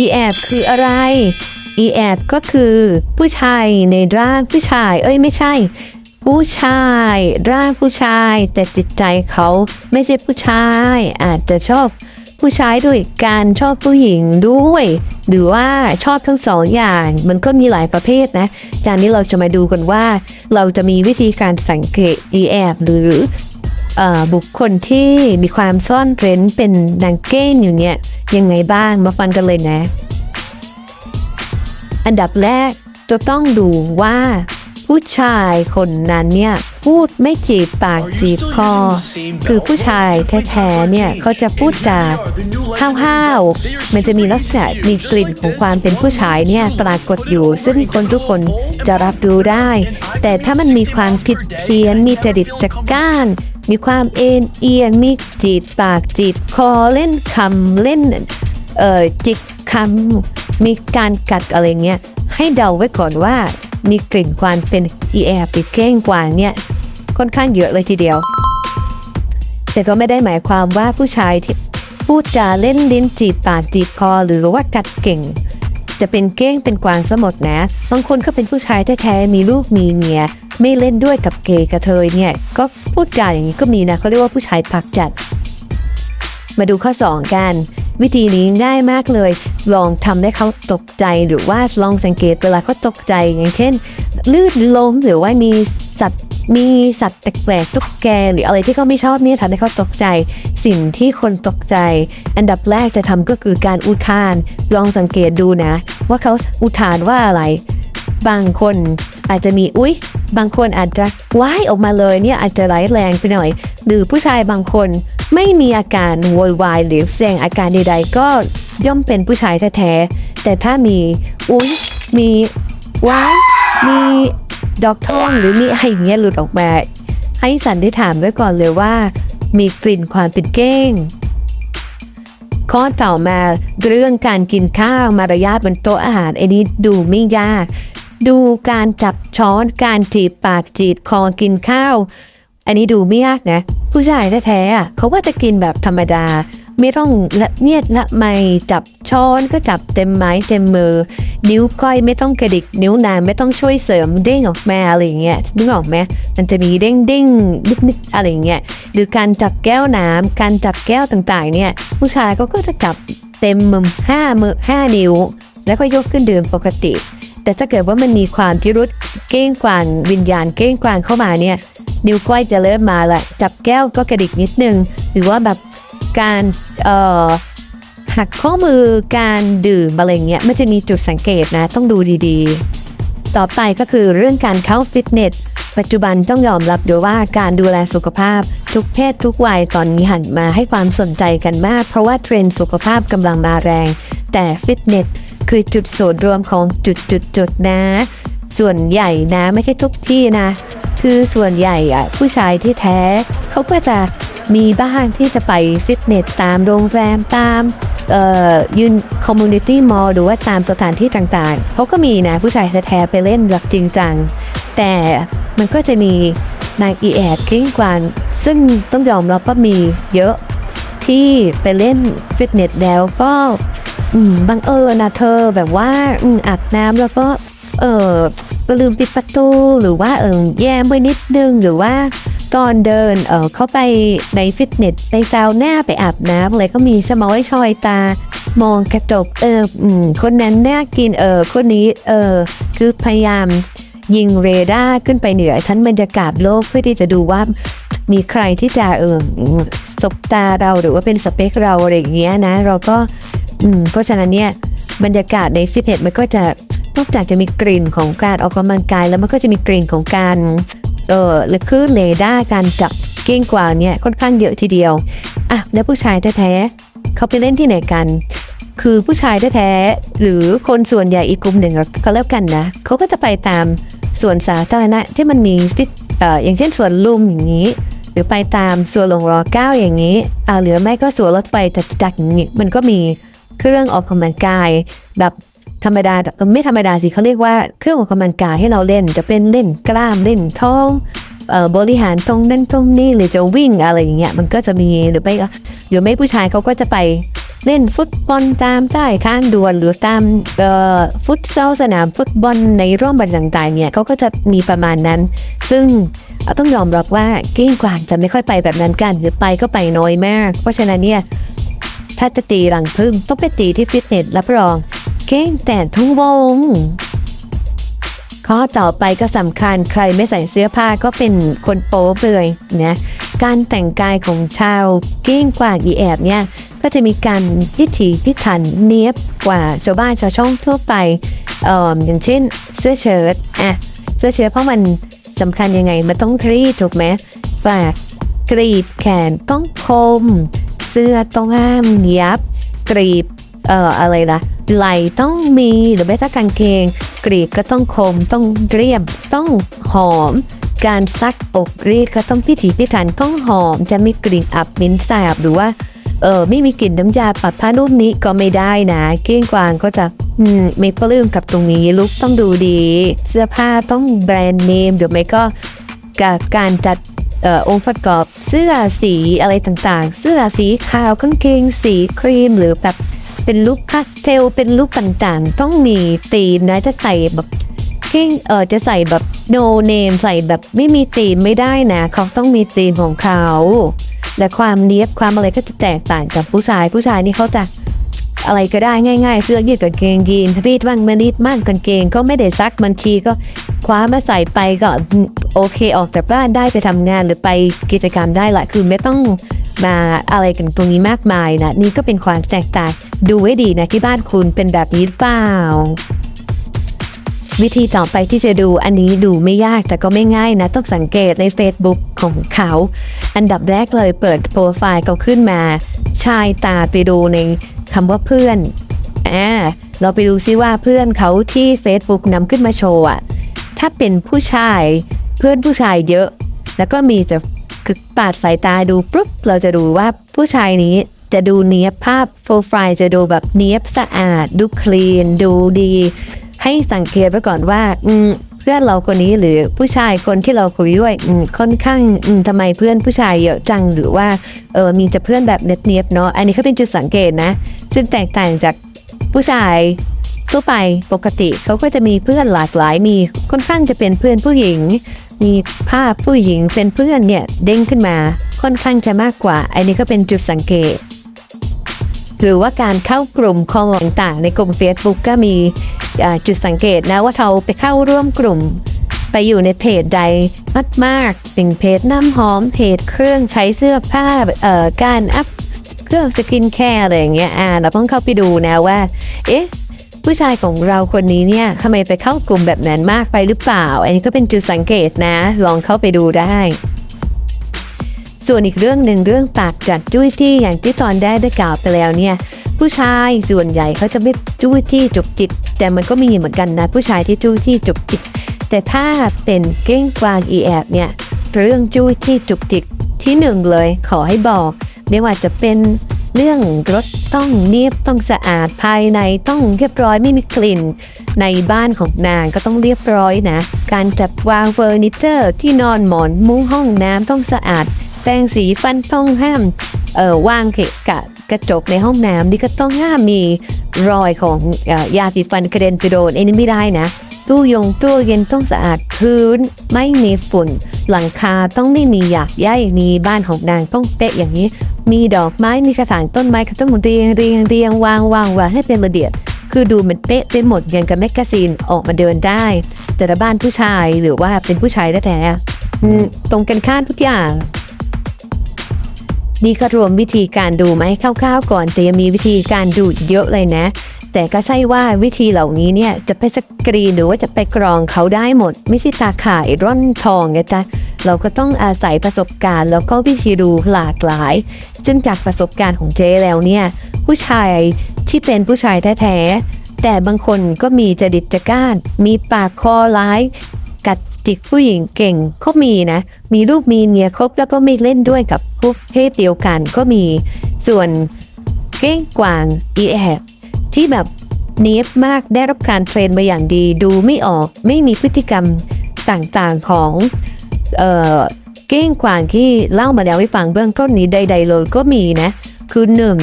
e f คืออะไร e f ก็คือผู้ชายในร่างผู้ชาย เอ้ยไม่ใช่ ผู้ชายร่างผู้ชาย แต่จิตใจเขาไม่ใช่ผู้ชาย อาจจะชอบผู้ชายด้วยการชอบผู้หญิงด้วย หรือว่าชอบทั้งสองอย่าง มันก็มีหลายประเภทนะจานนี้เราจะมาดูกันว่า เราจะมีวิธีการสังเกต e f หรือเออบุคคลที่มีความซ่อนเร้นเป็นนางเก้งอยู่เนี่ย ยังไงบ้างมาฟังกันเลยนะ อันดับแรกจะต้องดูว่า ผู้ชายคนนั้นเนี่ยพูดไม่จีบปากจีบคอ คือผู้ชายแท้ๆเนี่ยเขาจะพูดจาห้าวๆมันจะมีลักษณะมีกลิ่นของความเป็นผู้ชายเนี่ยปรากฏอยู่ ซึ่งคนทุกคนจะรับรู้ได้ แต่ถ้ามันมีความผิดเพี้ยนมีจริตจักก้าน มีความเอ็นเอียงมีจีบปากจีบคอเล่นคำเล่นเอ่อจิกคำมีการกัดอะไรเงี้ยให้เดาไว้ก่อนว่ามีกลิ่นความเป็นอีแอบปิดเก้งกวางเนี่ยค่อนข้างเยอะเลยทีเดียว แต่ก็ไม่ได้หมายความว่าผู้ชายที่พูดจาเล่นลิ้นจีบปากจีบคอหรือว่ากัดเก่ง จะเป็นเก้งเป็นกวางซะหมดนะ บางคนก็เป็นผู้ชายแท้ๆมีลูกมีเมีย ไม่เล่นด้วยกับเกย์กระเทยเนี่ยก็พูดจาอย่างนี้ก็มีนะเขาเรียกว่าผู้ชายปักจัด มาดูข้อ 2 กัน วิธีนี้ง่ายมากเลย ลองทำให้เขาตกใจหรือว่าลองสังเกตเวลาเขาตกใจอย่างเช่น ลื่นล้มหรือว่ามี มีสัตว์แปลกๆตุ๊กแกหรืออะไรที่เขาไม่ชอบเนี่ยทำให้เขาตกใจ สิ่งที่คนตกใจ อันดับแรกจะทำก็คือการอุทาน ลองสังเกตดูนะ ว่าเขาอุทานว่าอะไร บางคนอาจจะมีอุ๊ย บางคนอาจจะว้ายออกมาเลยเนี่ยอาจจะร้ายแรงไปหน่อย หรือผู้ชายบางคนไม่มีอาการโวยวายหรือแสดงอาการใดๆ ก็ย่อมเป็นผู้ชายแท้ๆแต่ถ้ามีอุ๊ยมีว้ายมี ดอกท่องหรือมีอะไรอย่างเงี้ยหลุดออกมา ให้สันนิษฐานไว้ก่อนเลยว่า มีกลิ่นความเป็นเก้ง ข้อต่อมาเรื่องการกินข้าวมารยาทบนโต๊ะอาหารไอ้นี้ดูไม่ยาก ดูการจับช้อนการจีบปากจีบคอกินข้าว อันนี้ดูไม่ยากนะ ผู้ชายแท้ๆอะเขาว่าจะกินแบบธรรมดา ไม่ต้องละเนียดละไมจับช้อนก็จับเต็มไม้เต็มมือ นิ้วก้อยไม่ต้องกระดิกนิ้วนางไม่ต้องช่วยเสริมเด้งออกมาอะไรอย่างเงี้ยนึกออกไหมมันจะมีเด้งเด้งนิดนิดๆอะไรอย่างเงี้ยหรือการจับแก้วน้ำการจับแก้วต่างๆ เนี่ย ผู้ชายเขาก็จะจับเต็มมือห้ามือห้านิ้ว แล้วก็ยกขึ้นดื่มปกติ แต่ถ้าเกิดว่ามันมีความพิรุษเก้งกวางวิญญาณเก้งกวางเข้ามาเนี่ยนิ้วก้อยจะเริ่มมาละจับแก้วก็กระดิกนิดนึง หรือว่าแบบ การหักข้อมือการดื่มอะไรเงี้ยมันจะมีจุดสังเกตนะ ต้องดูดีๆ ต่อไปก็คือเรื่องการเข้าฟิตเนสปัจจุบันต้องยอมรับด้วยว่าการดูแลสุขภาพ ทุกเพศทุกวัยตอนนี้หันมาให้ความสนใจกันมาก เพราะว่าเทรนด์สุขภาพกำลังมาแรง แต่ฟิตเนสคือจุดศูนย์รวมของจุดจุดจุดๆๆนะ ส่วนใหญ่นะไม่ใช่ทุกที่นะ คือส่วนใหญ่อะผู้ชายที่แท้ เขาก็จะ มีบ้างที่จะไปฟิตเนสตามโรงแรมตามยืนคอมมูนิตี้มอลหรือว่าตามสถานที่ต่างๆเขาก็มีนะผู้ชายแท้ๆไปเล่นแบบจริงจัง แต่มันก็จะมีนางอีแอดกิ้งกวางซึ่งต้องยอมรับว่ามีเยอะที่ไปเล่นฟิตเนสแล้วก็บังเอิญนะเธอแบบว่าออาบน้ำแล้วก็เออก็ลืมปิดประตูหรือว่าเออแย้มไปนิดนึงหรือว่า ตอนเดินเออเข้าไปในฟิตเนสไปซาวน่าไปอาบน้ำอะไรก็มีสมอยชอยตามองกระจกเอออืมคนนั้นน่ากินเออคนนี้เออคือพยายามยิงเรดาร์ขึ้นไปเหนือชั้นบรรยากาศโลกเพื่อที่จะดูว่ามีใครที่จะเออสบตาเราหรือว่าเป็นสเปคเราอะไรอย่างเงี้ยนะ เราก็อืมเพราะฉะนั้นเนี่ยบรรยากาศในฟิตเนสมันก็จะนอกจากจะมีกลิ่นของการออกกำลังกายแล้วมันก็จะมีกลิ่นของการ เออหรือคลื่นเรดาร์การจับเก้งกวางเนี่ยค่อนข้างเยอะทีเดียวอะแล้วผู้ชายแท้ๆเขาไปเล่นที่ไหนกัน คือผู้ชายแท้ๆหรือคนส่วนใหญ่อีกกลุ่มหนึ่งก็แล้วกันนะเขาก็จะไปตามส่วนสาธารณะที่มันมีฟิตเอ่ออย่างเช่นสวนลุมอย่างนี้ หรือไปตามสวนหลวงรอเก้าอย่างนี้อ่าหรือไม่ก็สวนรถไฟจัดจักอย่างนี้มันก็มีเครื่องออกกำลังกายแบบ ธรรมดาเอ่ไม่ธรรมดาสิเขาเรียกว่าเครื่องออกกำลังกายให้เราเล่น จะเป็นเล่นกล้ามเล่นท้องเอ่อบริหารตรงนั่นตรงนี้หรือจะวิ่งอะไรอย่างเงี้ยมันก็จะมีหรือไม่ก็หรือไม่ผู้ชายเขาก็จะไปเล่นฟุตบอลตามใต้ข้างดวนหรือตามเอ่อฟุตซอลสนามฟุตบอลในร่วมบันต่างๆเนี่ยเขาก็จะมีประมาณนั้น ซึ่งต้องยอมรับว่าเก้งกวางจะไม่ค่อยไปแบบนั้นกัน หรือไปก็ไปน้อยมาก เพราะฉะนั้นเนี่ยถ้าจะตีรังพึ่งต้องไปตีที่ฟิตเนสรับรอง เก้งแต่ทั้งวง ข้อต่อไปก็สำคัญใครไม่ใส่เสื้อผ้าก็เป็นคนโป๊เลยนะการแต่งกายของชาวเก้งกวางอีแอบเนี่ยก็จะมีการพิถีพิถันเนียบกว่าชาวบ้านชาวช่องทั่วไปเอ่ออย่างเช่นเสื้อเชิ้ตอะเสื้อเชิ้ตเพราะมันสำคัญยังไงมันต้องรีดถูกไหมปากกรีบแขนต้องคม เสื้อต้องห้ามยับ กรีบเอ่ออะไรล่ะ ไหลต้องมีหรือแม้แต่กางเกง กรีบก็ต้องคม ต้องเรียบ ต้องหอม การซักอกรีดก็ต้องพิถีพิถันต้องหอม จะมีกลิ่นอับมิ้นแสบหรือว่าเออไม่มีกลิ่นน้ำยาปัดผ้านุ่มนี้ก็ไม่ได้นะ เก้งกวางก็จะอืมไม่ปลื้มกับตรงนี้ลุกต้องดูดี เสื้อผ้าต้องแบรนด์เนมหรือไม่ก็กับการจัดเออองค์ประกอบเสื้อสีอะไรต่างๆ เสื้อสีขาวกางเกงสีครีมหรือแบบ เป็นลุคพาสเทลเป็นลุคต่างๆ ต้องมีตีมนะจะใส่แบบเก้งเออจะใส่แบบโนเนมใส่แบบไม่มีธีมไม่ได้นะ เขาต้องมีธีมของเขาและความเนี้ยบความอะไรก็จะแตกต่างจากผู้ชายผู้ชายนี่เขาจะอะไรก็ได้ง่าย ๆ เสื้อยืดกับเกงยีนรีดบ้างไม่รีดบ้างกางเกงก็ไม่ได้ซักบางทีก็คว้ามาใส่ไปก็โอเคออกจากบ้านได้ไปทำงานหรือไปกิจกรรมได้ละคือไม่ต้อง มาอะไรกันตรงนี้มากมายนะ นี่ก็เป็นความแตกต่างดูไว้ดีนะที่บ้านคุณเป็นแบบนี้เปล่า วิธีต่อไปที่จะดูอันนี้ดูไม่ยากแต่ก็ไม่ง่ายนะ ต้องสังเกตใน Facebook ของเขา อันดับแรกเลยเปิดโปรไฟล์เขาขึ้นมา ชายตาไปดูในคำว่าเพื่อนอ่าเราไปดูซิว่าเพื่อนเขาที่ Facebook นำขึ้นมาโชว์อะถ้าเป็นผู้ชายเพื่อนผู้ชายเยอะ แล้วก็มีจะ คือปาดสายตาดูปุ๊บเราจะดูว่าผู้ชายนี้จะดูเนียบภาพโปรไฟล์จะดูแบบเนียบสะอาด ดูคลีน ดูดี ให้สังเกตไว้ก่อนว่า อืมเพื่อนเราคนนี้หรือผู้ชายคนที่เราคุยด้วยค่อนข้างทำไมเพื่อนผู้ชายเยอะจังหรือว่าเออมีแต่เพื่อนแบบเนียบๆเนาะอันนี้ก็เป็นจุดสังเกตนะซึ่งแตกต่างจากผู้ชาย ทั่วไปปกติเขาก็จะมีเพื่อนหลากหลายมีค่อนข้างจะเป็นเพื่อนผู้หญิง มีภาพผู้หญิงเป็นเพื่อนเนี่ยเด้งขึ้นมาค่อนข้างจะมากกว่า อันนี้ก็เป็นจุดสังเกต หรือว่าการเข้ากลุ่มคอมต่างๆ ในกลุ่ม Facebook ก็มีจุดสังเกตนะว่าเราไปเข้าร่วมกลุ่ม ไปอยู่ในเพจใดมากๆเป็นเพจน้ำหอมเพจเครื่องใช้เสื้อผ้าเอ่อการอัพเครื่องสกินแคร์อะไรอย่างเงี้ยอ่าเราต้องเข้าไปดูนะว่า เอ๊ะ ผู้ชายของเราคนนี้เนี่ยทำไมไปเข้ากลุ่มแบบนั้นมากไปหรือเปล่า อันนี้ก็เป็นจุดสังเกตนะ ลองเข้าไปดูได้ ส่วนอีกเรื่องหนึ่งเรื่องปากจัดจุ้ยที่อย่างที่ตอนได้ได้กล่าวไปแล้วเนี่ยผู้ชายส่วนใหญ่เขาจะไม่จุ้ยที่จุกจิต แต่มันก็มีเหมือนกันนะ ผู้ชายที่จุ้ยที่จุกจิต แต่ถ้าเป็นเก้งกวางอีแอบเนี่ยเรื่องจุ้ยที่จุกจิกที่หนึ่งเลยขอให้บอก ไม่ว่าจะเป็น เรื่องรถต้องเนียบต้องสะอาดภายในต้องเรียบร้อยไม่มีกลิ่น ในบ้านของนางก็ต้องเรียบร้อยนะ การจัดวางเฟอร์นิเจอร์ที่นอนหมอนมุ้งห้องน้ำต้องสะอาดแปรงสีฟันต้องห้ามเอ่อวางเกะกะกระจกในห้องน้ำนี่ก็ต้องห้ามมีรอยของออยาสีฟันกระเด็นไปโดนไอ้นี่ไม่ได้นะตู้ยงตู้เย็นต้องสะอาดพื้นไม่มีฝุ่น หลังคาต้องไม่มีหยากใยมีบ้านของนางต้องเป๊ะอย่างนี้ มีดอกไม้มีกระถางต้นไม้ก็ต้องเรียงเรียงเรียงวางวางวางให้เป็นระเบียบคือดูมันเป๊ะไปหมดอย่างกับแมกกาซีนออกมาเดินได้ แต่ละบ้านผู้ชายหรือว่าเป็นผู้ชายแท้ๆตรงกันข้ามทุกอย่างนี่ก็รวมวิธีการดูไหมคร่าวๆก่อนแต่ยังมีวิธีการดูเยอะเลยนะ แต่ก็ใช่ว่าวิธีเหล่านี้เนี่ยจะไปสกรีนหรือว่าจะไปกรองเขาได้หมด ไม่ใช่ตาข่ายร่อนทองนะจ๊ะ เราก็ต้องอาศัยประสบการณ์ แล้วก็วิธีดูหลากหลาย ซึ่งจากประสบการณ์ของเจ๊แล้วเนี่ยผู้ชายที่เป็นผู้ชายแท้ๆแต่บางคนก็มีจดิตจก้าน มีปากคอร้าย กัดจิกผู้หญิงเก่งก็มีนะ มีลูกมีเมียครบแล้วก็ไม่เล่นด้วยกับพวกเพศเดียวกันก็มี ส่วนเก้งกวางอีแอบที่แบบเนียบมากได้รับการเทรนมาอย่างดี ดูไม่ออกไม่มีพฤติกรรมต่างๆของ เอ่อเก้งกวางที่เล่ามาแล้วให้ฟังเบื้องต้นนี้ใดๆเลยก็มีนะ คือหนึ่ง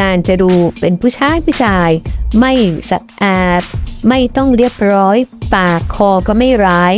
นางจะดูเป็นผู้ชายผู้ชาย ไม่สะอาด ไม่ต้องเรียบร้อย ปากคอก็ไม่ร้าย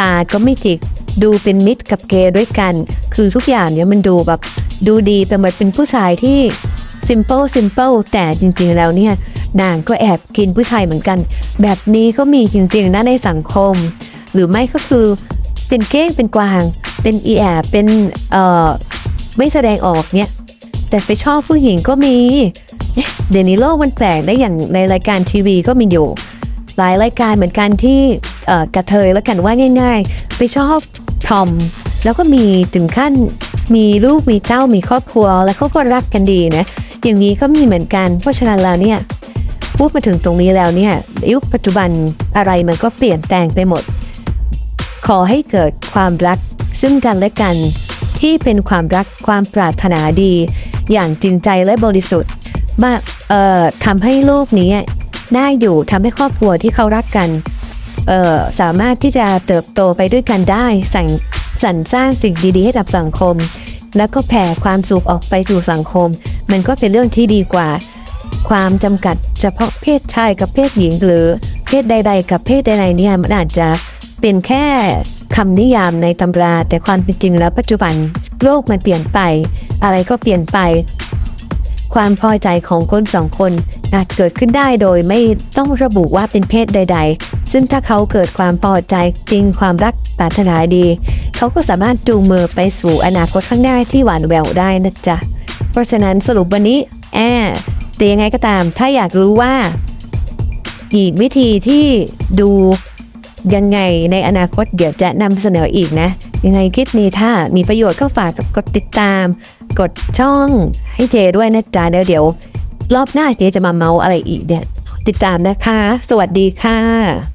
ตาก็ไม่จิก ดูเป็นมิตรกับเกย์ด้วยกัน คือทุกอย่างเนี่ยมันดูแบบดูดีเป็นเหมือนเป็นผู้ชายที่ simple simple แต่จริงๆแล้วเนี่ยนางก็แอบกินผู้ชายเหมือนกัน แบบนี้ก็มีจริงๆนะในสังคม หรือไม่ก็คือ เป็นเก้งเป็นกวาง เป็นอีแอบเป็นเอ่อไม่แสดงออกเนี่ย แต่ไปชอบผู้หญิงก็มี เดี๋ยวนี้โลกมันแปลกได้อย่างในรายการทีวีก็มีอยู่ หลายรายการเหมือนกันที่เอ่อกระเทยแล้วกันว่าง่าย ๆ ไปชอบทอม แล้วก็มีถึงขั้นมีลูกมีเต้ามีครอบครัว แล้วเขาก็รักกันดีนะอย่างนี้ก็มีเหมือนกันเพราะฉะนั้นแล้วเนี่ยพูดมาถึงตรงนี้แล้วเนี่ยยุคปัจจุบันอะไรมันก็เปลี่ยนแปลงไปหมด ขอให้เกิดความรัก ซึ่งกันและกัน ที่เป็นความรักความปรารถนาดี อย่างจริงใจและบริสุทธิ์มาเอ่อทำให้โลกนี้น่าอยู่ทำให้ครอบครัวที่เขารักกันเอ่อสามารถที่จะเติบโตไปด้วยกันได้สั่งสรรสร้างสิ่งดีๆ ให้กับสังคม แล้วก็แผ่ความสุขออกไปสู่สังคม มันก็เป็นเรื่องที่ดีกว่า ความจำกัดเฉพาะเพศชายกับเพศหญิงหรือเพศใด ๆ กับเพศใดๆเนี่ยมันอาจจะ เป็นแค่คำนิยามในตำรา แต่ความเป็นจริงแล้วปัจจุบันโลกมันเปลี่ยนไป อะไรก็เปลี่ยนไป ความพอใจของคนสองคนอาจเกิดขึ้นได้โดยไม่ต้องระบุว่าเป็นเพศใด ๆ ซึ่งถ้าเขาเกิดความพอใจจริงความรักปรารถนาดี เขาก็สามารถจูงมือไปสู่อนาคตข้างหน้าที่หวานแหววได้นะจ๊ะ เพราะฉะนั้นสรุปวันนี้แอบแต่ยังไงก็ตาม ถ้าอยากรู้ว่า อีกวิธีที่ดู ยังไงในอนาคตเดี๋ยวจะนำเสนออีกนะ ยังไงคลิปนี้ถ้ามีประโยชน์ก็ฝากกดติดตาม กดช่องให้เจด้วยนะจ๊ะเดี๋ยวเดี๋ยวรอบหน้าเจจะมาเมาอะไรอีกเนี่ย ติดตามนะคะ สวัสดีค่ะ